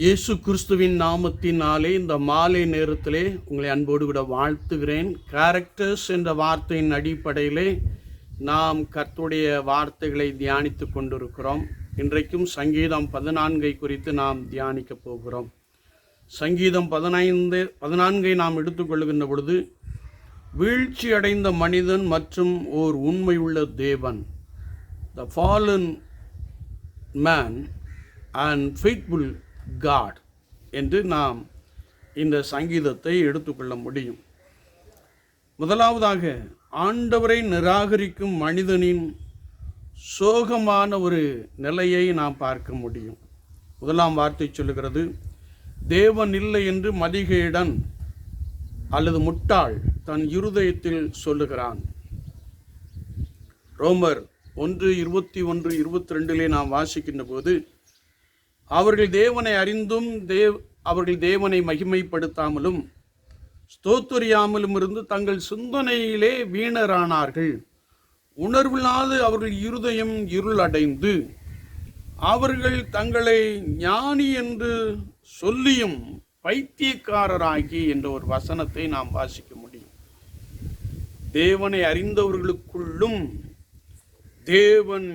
இயேசு கிறிஸ்துவின் நாமத்தினாலே இந்த மாலை நேரத்திலே உங்களை அன்போடு கூட வாழ்த்துகிறேன். கேரக்டர்ஸ் என்ற வார்த்தையின் அடிப்படையிலே நாம் கர்த்துடைய வார்த்தைகளை தியானித்து கொண்டிருக்கிறோம். இன்றைக்கும் சங்கீதம் பதினான்கை குறித்து நாம் தியானிக்க போகிறோம். சங்கீதம் பதினைந்து பதினான்கை நாம் எடுத்துக்கொள்கின்ற பொழுது வீழ்ச்சி அடைந்த மனிதன் மற்றும் ஓர் உண்மையுள்ள தேவன் the fallen man and faithful God என்று நாம் இந்த சங்கீதத்தை எடுத்துக்கொள்ள முடியும். முதலாவதாக ஆண்டவரை நிராகரிக்கும் மனிதனின் சோகமான ஒரு நிலையை நாம் பார்க்க முடியும். முதலாம் வார்த்தை சொல்லுகிறது தேவன் இல்லை என்று மதிகேடன் அல்லது முட்டாள் தன் இருதயத்தில் சொல்லுகிறான். ரோமர் ஒன்று இருபத்தி ஒன்று இருபத்தி ரெண்டிலே நாம் வாசிக்கின்ற போது அவர்கள் தேவனை அறிந்தும் தேவ் அவர்கள் தேவனை மகிமைப்படுத்தாமலும் ஸ்தோத்தரியாமலும் இருந்து தங்கள் சிந்தனையிலே வீணரானார்கள். உணர்வில்லாது அவர்கள் இருதயம் இருள் அடைந்து அவர்கள் தங்களை ஞானி என்று சொல்லியும் பைத்தியக்காரராகி என்ற ஒரு வசனத்தை நாம் வாசிக்க முடியும். தேவனை அறிந்தவர்களுக்குள்ளும் தேவன்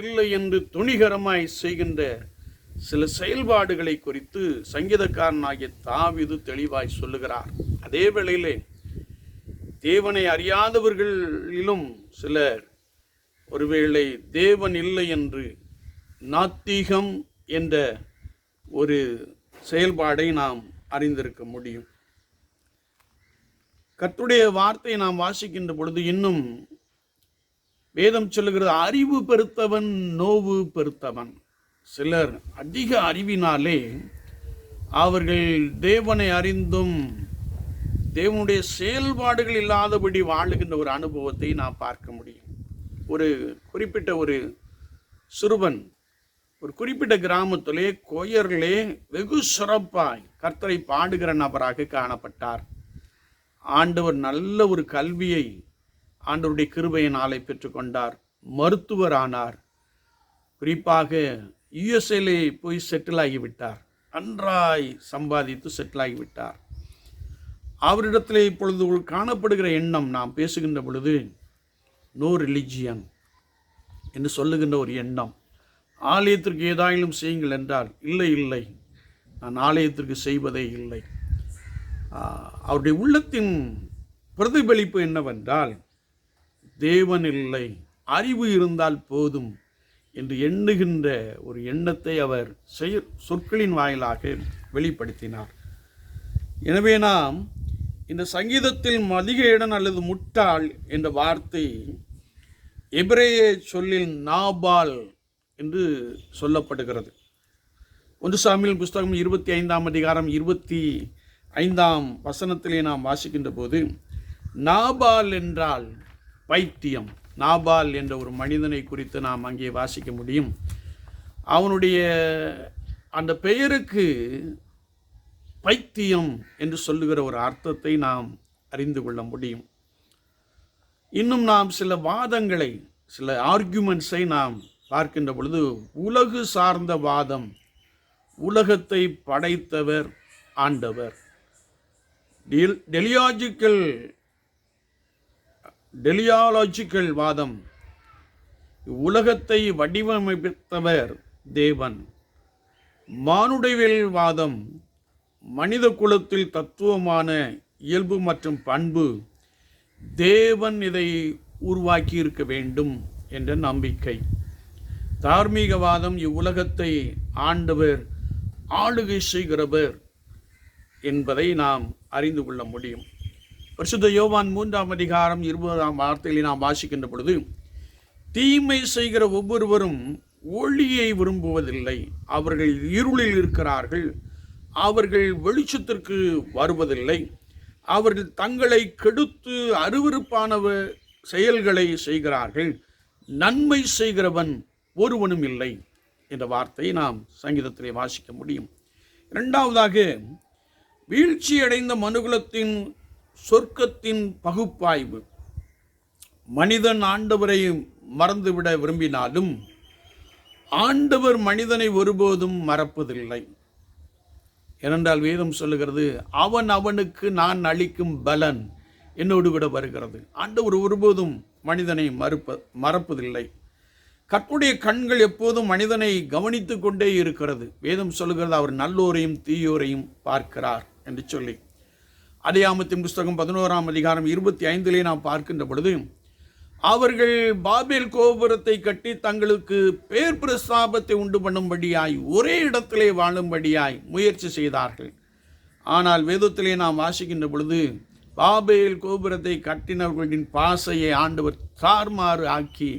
இல்லை என்று துணிகரமாய் செய்கின்ற சில செயல்பாடுகளை குறித்து சங்கீதக்காரனாகிய தாவிது தெளிவாய் சொல்லுகிறார். அதே வேளையிலே தேவனை அறியாதவர்களிலும் சிலர் ஒருவேளை தேவன் இல்லை என்று நாத்திகம் என்ற ஒரு செயல்பாடை நாம் அறிந்திருக்க முடியும். கத்துடைய வார்த்தையை நாம் வாசிக்கின்ற பொழுது இன்னும் வேதம் சொல்லுகிறது அறிவு பெருத்தவன் நோவு பெருத்தவன் சிலர் அதிக அறிவினாலே அவர்கள் தேவனை அறிந்தும் தேவனுடைய செயல்பாடுகள் இல்லாதபடி வாழுகின்ற ஒரு அனுபவத்தை நாம் பார்க்க முடியும். ஒரு குறிப்பிட்ட ஒரு சிறுவன் ஒரு குறிப்பிட்ட கிராமத்திலே கோயர்களே வெகு சிறப்பாய் கர்த்தரை பாடுகிற நபராக காணப்பட்டார். ஆண்டவர் நல்ல ஒரு கல்வியை ஆண்டவருடைய கிருபையினாலே பெற்றுக்கொண்டார் மருத்துவர் ஆனார் குறிப்பாக யுஎஸ்ஏலே போய் செட்டில் ஆகிவிட்டார். நன்றாய் சம்பாதித்து செட்டில் ஆகிவிட்டார். அவரிடத்தில் இப்பொழுது காணப்படுகிற எண்ணம் நாம் பேசுகின்ற பொழுது நோ ரிலிஜியன் என்று சொல்லுகின்ற ஒரு எண்ணம். ஆலயத்திற்கு ஏதாயிலும் செய்யுங்கள் என்றால் இல்லை இல்லை நான் ஆலயத்திற்கு செய்வதே இல்லை. அவருடைய உள்ளத்தின் பிரதிபலிப்பு என்னவென்றால் தேவன் இல்லை அறிவு இருந்தால் போதும் என்று எண்ணுகின்ற ஒரு எண்ணத்தை அவர் செய சொற்களின் வாயிலாக வெளிப்படுத்தினார். எனவே நாம் இந்த சங்கீதத்தில் மதிகேடன் அல்லது முட்டாள் என்ற வார்த்தை எபிரேய சொல்லில் நாபால் என்று சொல்லப்படுகிறது. ஒன்று சாமியில் புஸ்தகம் இருபத்தி ஐந்தாம் அதிகாரம் இருபத்தி ஐந்தாம் வசனத்திலே நாம் வாசிக்கின்ற போது நாபால் என்றால் பைத்தியம். நாபால் என்ற ஒரு மனிதனை குறித்து நாம் அங்கே வாசிக்க முடியும். அவனுடைய அந்த பெயருக்கு பைத்தியம் என்று சொல்லுகிற ஒரு அர்த்தத்தை நாம் அறிந்து கொள்ள முடியும். இன்னும் நாம் சில வாதங்களை சில ஆர்கியூமெண்ட்ஸை நாம் பார்க்கின்ற பொழுது உலகு சார்ந்த வாதம் உலகத்தை படைத்தவர் ஆண்டவர். டெல் டெலியாஜிக்கல் டெலியாலஜிக்கல் வாதம். உலகத்தை வடிவமைத்தவர் தேவன். மானுடவியல் வாதம் மனித குலத்தில் தத்துவமான இயல்பு மற்றும் பண்பு. தேவன் இதை உருவாக்கி இருக்க வேண்டும் என்ற நம்பிக்கை. தார்மீகவாதம் இவ்வுலகத்தை ஆண்டவர் ஆளுகை செய்கிறவர் என்பதை நாம் அறிந்து கொள்ள முடியும். பரிசுத்த யோவான் மூன்றாம் அதிகாரம் இருபதாம் வார்த்தையில் நாம் வாசிக்கின்ற பொழுது தீமை செய்கிற ஒவ்வொருவரும் ஒளியை விரும்புவதில்லை. அவர்கள் இருளில் இருக்கிறார்கள். அவர்கள் வெளிச்சத்திற்கு வருவதில்லை. அவர்கள் தங்களை கெடுத்து அருவருப்பானவ செயல்களை செய்கிறார்கள். நன்மை செய்கிறவன் ஒருவனும் இல்லை என்ற வார்த்தையை நாம் சங்கீதத்திலே வாசிக்க முடியும். இரண்டாவதாக வீழ்ச்சியடைந்த மனுகுலத்தின் சொர்க்கத்தின் பகுப்பாய்வு. மனிதன் ஆண்டவரை மறந்துவிட விரும்பினாலும் ஆண்டவர் மனிதனை ஒருபோதும் மறப்பதில்லை. ஏனென்றால் வேதம் சொல்லுகிறது அவன் அவனுக்கு நான் அளிக்கும் பலன் என்னோடு கூட வருகிறது. ஆண்டவர் ஒருபோதும் மனிதனை மறுப்ப மறப்பதில்லை. கற்புடைய கண்கள் எப்போதும் மனிதனை கவனித்து கொண்டே இருக்கிறது. வேதம் சொல்லுகிறது அவர் நல்லோரையும் தீயோரையும் பார்க்கிறார் என்று சொல்லி. அடையாமத்தின் புஸ்தகம் பதினோராம் அதிகாரம் இருபத்தி ஐந்திலே நாம் பார்க்கின்ற பொழுது அவர்கள் பாபேல் கோபுரத்தை கட்டி தங்களுக்கு பேர் பிரஸ்தாபத்தை உண்டு பண்ணும்படியாய் ஒரே இடத்திலே வாழும்படியாய் முயற்சி செய்தார்கள். ஆனால் வேதத்திலே நாம் வாசிக்கின்ற பொழுது பாபேல் கோபுரத்தை கட்டினவர்களின் பாசையை ஆண்டவர் தார்மாறு ஆக்கி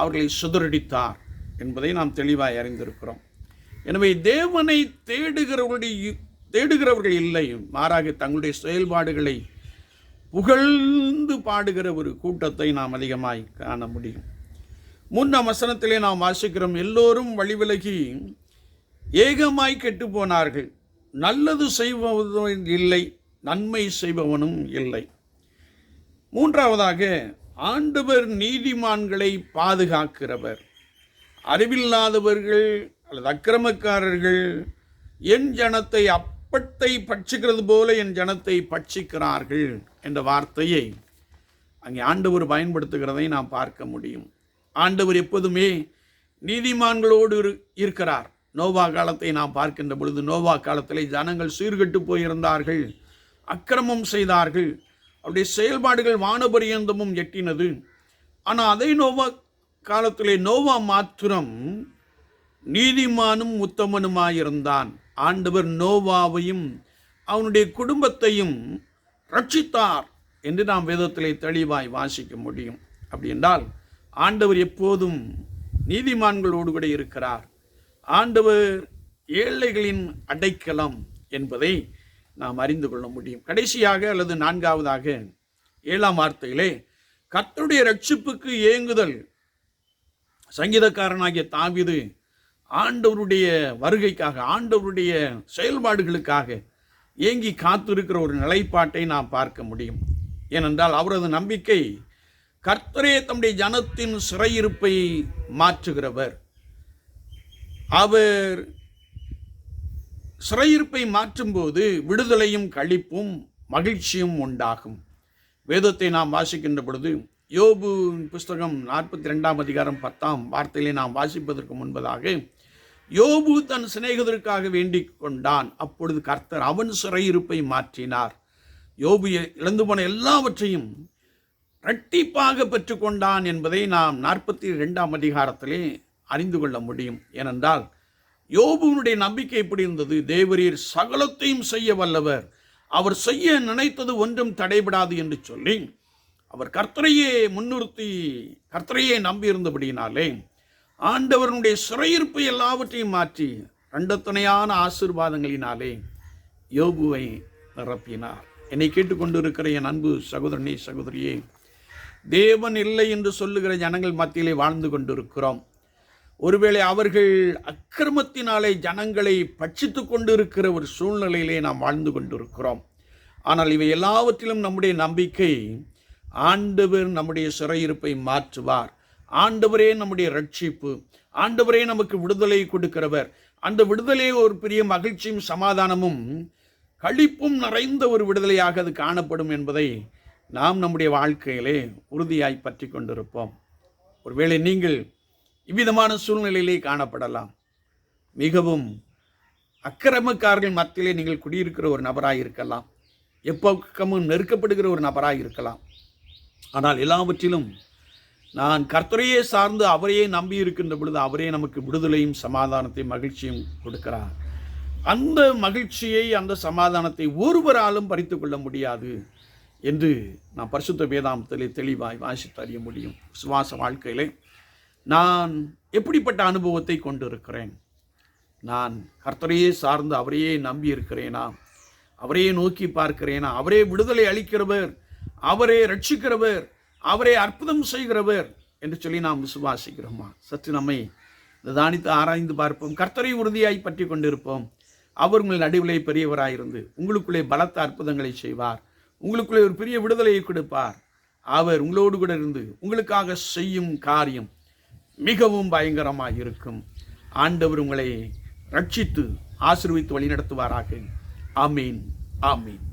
அவர்களை சுதறடித்தார் என்பதை நாம் தெளிவாய் அறிந்திருக்கிறோம். எனவே தேவனை தேடுகிறவர்களுடைய தேடுகிறவர்கள் இல்லை. மாறாக தங்களுடைய செயல்பாடுகளை புகழ்ந்து பாடுகிற ஒரு கூட்டத்தை நாம் அதிகமாய் காண முடியும். முன் வசனத்திலே நாம் வாசிக்கிறோம் எல்லோரும் வழிவிலகி ஏகமாய் கெட்டு போனார்கள். நல்லது செய்பவனும் இல்லை நன்மை செய்பவனும் இல்லை. மூன்றாவதாக ஆண்டவர் நீதிமான்களை பாதுகாக்கிறவர். அறிவில்லாதவர்கள் அல்லது அக்கிரமக்காரர்கள் என் ஜனத்தை அப் அப்பத்தை பட்சிக்கிறது போல என் ஜனத்தை பட்சிக்கிறார்கள் என்ற வார்த்தையை அங்கே ஆண்டவர் பயன்படுத்துகிறதை நாம் பார்க்க முடியும். ஆண்டவர் எப்போதுமே நீதிமான்களோடு இரு- இருக்கிறார். நோவா காலத்தை நாம் பார்க்கின்ற பொழுது நோவா காலத்தில் ஜனங்கள் சீர்கட்டு போயிருந்தார்கள். அக்கிரமம் செய்தார்கள். அவருடைய செயல்பாடுகள் வானபரியந்தமும் எட்டினது. ஆனால் அதே நோவா காலத்திலே நோவா மாத்திரம் நீதிமானும் உத்தமனுமாயிருந்தான். ஆண்டவர் நோவாவையும் அவனுடைய குடும்பத்தையும் ரட்சித்தார் என்று நாம் வேதத்திலே தெளிவாய் வாசிக்க முடியும். அப்படி என்றால் ஆண்டவர் எப்போதும் நீதிமான்களோடு கூட இருக்கிறார். ஆண்டவர் ஏழைகளின் அடைக்கலம் என்பதை நாம் அறிந்து கொள்ள முடியும். கடைசியாக அல்லது நான்காவதாக ஏழாம் வார்த்தையிலே கர்த்தருடைய ரட்சிப்புக்கு ஏங்குதல் சங்கீதக்காரனாகிய தாவிது ஆண்டவருடைய வருகைக்காக ஆண்டவருடைய செயல்பாடுகளுக்காக ஏங்கி காத்திருக்கிற ஒரு நிலைப்பாட்டை நாம் பார்க்க முடியும். ஏனென்றால் அவரது நம்பிக்கை கர்த்தரே தம்முடைய ஜனத்தின் சிறையிருப்பை மாற்றுகிறவர். அவர் சிறையிருப்பை மாற்றும்போது விடுதலையும் களிப்பும் மகிழ்ச்சியும் உண்டாகும். வேதத்தை நாம் வாசிக்கின்ற பொழுது யோபு புஸ்தகம் நாற்பத்தி ரெண்டாம் அதிகாரம் பத்தாம் வார்த்தையிலே நாம் வாசிப்பதற்கு முன்பதாக யோபு தன் சிநேகிதருக்காக வேண்டிக் கொண்டான். அப்பொழுது கர்த்தர் அவன் சிறையிருப்பை மாற்றினார். யோபு இழந்து போன எல்லாவற்றையும் இரட்டிப்பாக பெற்றுக்கொண்டான் என்பதை நாம் நாற்பத்தி ரெண்டாம் அதிகாரத்திலே அறிந்து கொள்ள முடியும். ஏனென்றால் யோபுவனுடைய நம்பிக்கை எப்படி இருந்தது? தேவரீர் சகலத்தையும் செய்ய வல்லவர். அவர் செய்ய நினைத்தது ஒன்றும் தடைபடாது என்று சொல்லி அவர் கர்த்தரையே முன்னிறுத்தி கர்த்தரையே நம்பியிருந்தபடியினாலே ஆண்டவருடைய சிறையிருப்பு எல்லாவற்றையும் மாற்றி ரெண்டத்துணையான ஆசீர்வாதங்களினாலே யோபுவை நிரப்பினார். என்னை கேட்டுக்கொண்டிருக்கிற என் அன்பு சகோதரனே சகோதரியே தேவன் இல்லை என்று சொல்லுகிற ஜனங்கள் மத்தியிலே வாழ்ந்து கொண்டிருக்கிறோம். ஒருவேளை அவர்கள் அக்கிரமத்தினாலே ஜனங்களை பட்சித்து கொண்டிருக்கிற ஒரு சூழ்நிலையிலே நாம் வாழ்ந்து கொண்டிருக்கிறோம். ஆனால் இவை எல்லாவற்றிலும் நம்முடைய நம்பிக்கை ஆண்டவர் நம்முடைய சிறையிருப்பை மாற்றுவார். ஆண்டவரே நம்முடைய ரட்சிப்பு ஆண்டவரே நமக்கு விடுதலை கொடுக்கிறவர். அந்த விடுதலை ஒரு பெரிய மகிழ்ச்சியும் சமாதானமும் களிப்பும் நிறைந்த ஒரு விடுதலையாக அது காணப்படும் என்பதை நாம் நம்முடைய வாழ்க்கையிலே உறுதியாய் பற்றி கொண்டிருப்போம். ஒருவேளை நீங்கள் இவ்விதமான சூழ்நிலையிலே காணப்படலாம். மிகவும் அக்கிரமக்காரர்கள் மத்தியிலே நீங்கள் குடியிருக்கிற ஒரு நபராக இருக்கலாம். எப்பக்கமும் நெருக்கப்படுகிற ஒரு நபராக இருக்கலாம். ஆனால் எல்லாவற்றிலும் நான் கர்த்தரையே சார்ந்து அவரையே நம்பி இருக்கின்ற பொழுது அவரே நமக்கு விடுதலையும் சமாதானத்தையும் மகிழ்ச்சியும் கொடுக்கிறார். அந்த மகிழ்ச்சியை அந்த சமாதானத்தை ஒருவராலும் பறித்து கொள்ள முடியாது என்று நான் பரிசுத்த வேதாந்தத்திலே தெளிவாய் வாசித்து அறிய முடியும். சுவாச வாழ்க்கையிலே நான் எப்படிப்பட்ட அனுபவத்தை கொண்டிருக்கிறேன்? நான் கர்த்தரையே சார்ந்து அவரையே நம்பி இருக்கிறேனா? அவரையே நோக்கி பார்க்கிறேனா? அவரே விடுதலை அளிக்கிறவர் அவரே ரட்சிக்கிறவர் அவரே அற்புதம் செய்கிறவர் என்று சொல்லி நாம் விசுவாசிக்கிறோமா? சற்று நம்மை நிதானித்து ஆராய்ந்து பார்ப்போம். கர்த்தரை உறுதியாய் பற்றி கொண்டிருப்போம். அவர் உங்கள் நடுவிலே பெரியவராயிருந்து உங்களுக்குள்ளே பலத்த அற்புதங்களை செய்வார். உங்களுக்குள்ளே ஒரு பெரிய விடுதலையை கொடுப்பார். அவர் உங்களோடு கூட இருந்து உங்களுக்காக செய்யும் காரியம் மிகவும் பயங்கரமாக இருக்கும். ஆண்டவர் உங்களை ரட்சித்து ஆசிர்வித்து வழிநடத்துவாராக. ஆமீன் ஆமீன்.